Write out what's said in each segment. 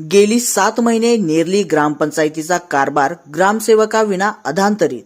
गेली सात महिने नेरली ग्रामपंचायतीचा कारभार ग्रामसेवकाविना अधांतरित.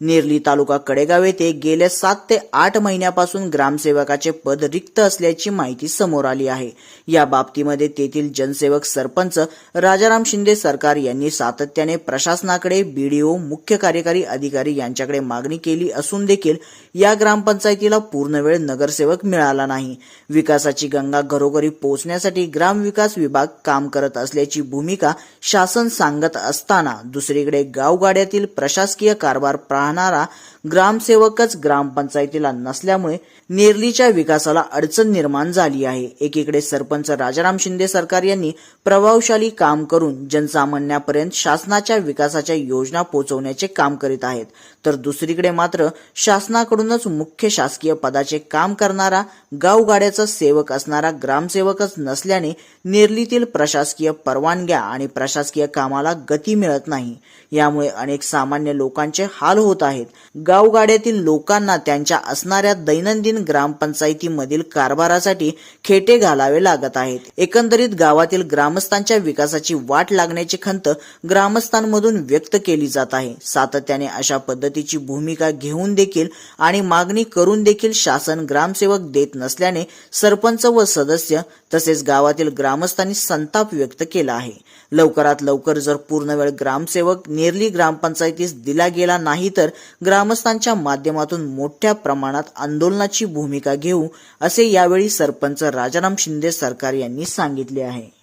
नेरली तालुका कडेगाव येथे गेल्या सात ते आठ महिन्यापासून ग्रामसेवकाचे पद रिक्त असल्याची माहिती समोर आली आहे. या बाबतीमध्ये तेथील जनसेवक सरपंच राजाराम शिंदे सरकार यांनी सातत्याने प्रशासनाकडे बीडीओ मुख्य कार्यकारी अधिकारी यांच्याकडे मागणी केली असून देखील या ग्रामपंचायतीला पूर्णवेळ नगरसेवक मिळाला नाही. विकासाची गंगा घरोघरी पोहोचण्यासाठी ग्रामविकास विभाग काम करत असल्याची भूमिका शासन सांगत असताना दुसरीकडे गावगाड्यातील प्रशासकीय कारभार राहणारा ग्रामसेवकच ग्रामपंचायतीला नसल्यामुळे नेरलीच्या विकासाला अडचण निर्माण झाली आहे. एकीकडे सरपंच राजाराम शिंदे सरकार यांनी प्रभावशाली काम करून जनसामान्यापर्यंत शासनाच्या विकासाच्या योजना पोहोचवण्याचे काम करीत आहेत. तर दुसरीकडे मात्र शासनाकडूनच मुख्य शासकीय पदाचे काम करणारा गावगाड्याचा सेवक असणारा ग्रामसेवकच नसल्याने नेरलीतील प्रशासकीय परवानग्या आणि प्रशासकीय कामाला गती मिळत नाही. यामुळे अनेक सामान्य लोकांचे हाल होत आहेत. गावगाड्यातील लोकांना त्यांच्या असणाऱ्या दैनंदिन ग्रामपंचायतीमधील कारभारासाठी खेटे घालावे लागत आहेत. एकंदरीत गावातील ग्रामस्थांच्या विकासाची वाट लागण्याची खंत ग्रामस्थांमधून व्यक्त केली जात आहे. सातत्याने अशा पद्धतीची भूमिका घेऊन देखील आणि मागणी करून देखील शासन ग्रामसेवक देत नसल्याने सरपंच व सदस्य तसेच गावातील ग्रामस्थांनी संताप व्यक्त केला आहे. लवकरात लवकर जर पूर्ण वेळ ग्रामसेवक नेरली ग्रामपंचायतीस दिला गेला नाही तर ग्रामस्थांच्या माध्यमातून मोठ्या प्रमाणात आंदोलनाची भूमिका घेऊ असे यावेळी सरपंच राजाराम शिंदे सरकार यांनी सांगितले आहे.